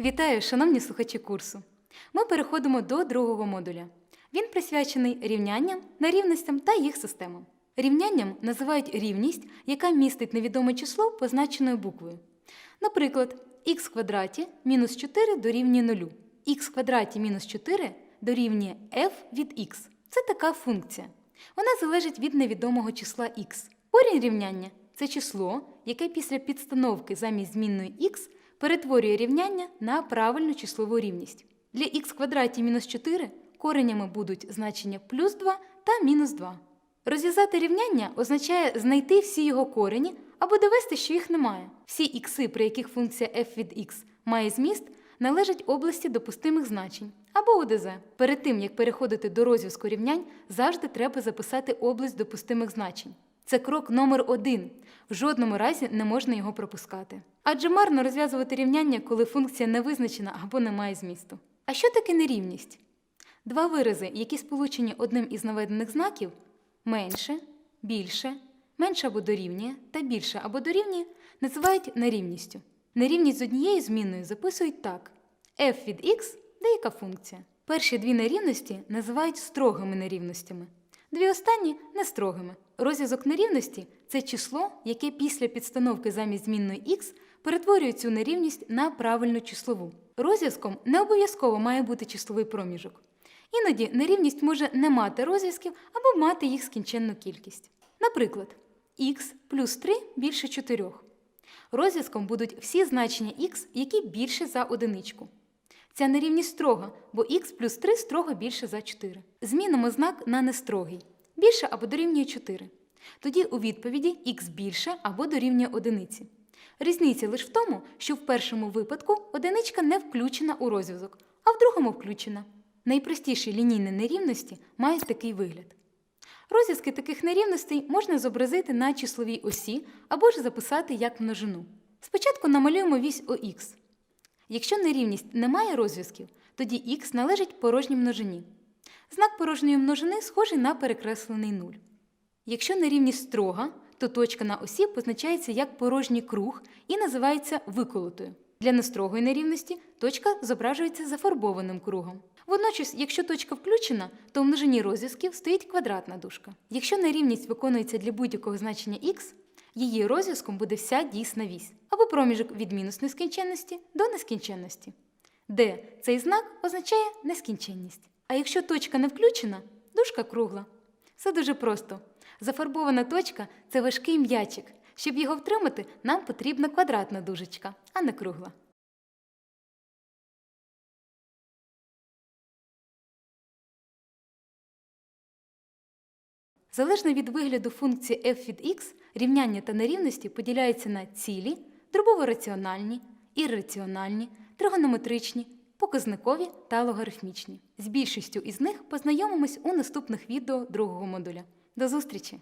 Вітаю, шановні слухачі курсу. Ми переходимо до другого модуля. Він присвячений рівнянням, нерівностям та їх системам. Рівнянням називають рівність, яка містить невідоме число позначеною буквою. Наприклад, х квадраті мінус 4 дорівнює 0. х квадраті мінус 4 дорівнює f від x. Це така функція. Вона залежить від невідомого числа x. Корінь рівняння це число, яке після підстановки замість змінної x перетворює рівняння на правильну числову рівність. Для х квадраті мінус 4 коренями будуть значення плюс 2 та мінус 2. Розв'язати рівняння означає знайти всі його корені або довести, що їх немає. Всі ікси, при яких функція f від x має зміст, належать області допустимих значень або ОДЗ. Перед тим, як переходити до розв'язку рівнянь, завжди треба записати область допустимих значень. Це крок номер один. В жодному разі не можна його пропускати. Адже марно розв'язувати рівняння, коли функція не визначена або не має змісту. А що таке нерівність? Два вирази, які сполучені одним із наведених знаків менше, більше, менше або дорівнює та більше або дорівнює, називають нерівністю. Нерівність з однією змінною записують так: f від x деяка функція. Перші дві нерівності називають строгими нерівностями, дві останні нестрогими. Розв'язок нерівності це число, яке після підстановки замість змінної x перетворює цю нерівність на правильну числову. Розв'язком не обов'язково має бути числовий проміжок. Іноді нерівність може не мати розв'язків або мати їх скінченну кількість. Наприклад, х плюс 3 більше 4. Розв'язком будуть всі значення х, які більше за одиничку. Ця нерівність строга, бо х плюс 3 строго більше за 4. Змінимо знак на нестрогий. Більше або дорівнює 4. Тоді у відповіді х більше або дорівнює одиниці. Різниця лише в тому, що в першому випадку одиничка не включена у розв'язок, а в другому включена. Найпростіші лінійні нерівності мають такий вигляд. Розв'язки таких нерівностей можна зобразити на числовій осі або ж записати як множину. Спочатку намалюємо вісь ОХ. Якщо нерівність не має розв'язків, тоді х належить порожній множині. Знак порожньої множини схожий на перекреслений нуль. Якщо нерівність строга, то точка на осі позначається як порожній круг і називається виколотою. Для нестрогої нерівності точка зображується зафарбованим кругом. Водночас, якщо точка включена, то в множині розв'язків стоїть квадратна дужка. Якщо нерівність виконується для будь-якого значення х, її розв'язком буде вся дійсна вісь або проміжок від мінус нескінченності до нескінченності, де цей знак означає нескінченність. А якщо точка не включена, дужка кругла. Все дуже просто. Зафарбована точка це важкий м'ячик. Щоб його втримати, нам потрібна квадратна дужечка, а не кругла. Залежно від вигляду функції f від x, рівняння та нерівності поділяються на цілі, дробово-раціональні, ірраціональні, тригонометричні, показникові та логарифмічні. З більшістю із них познайомимось у наступних відео другого модуля. До зустрічі!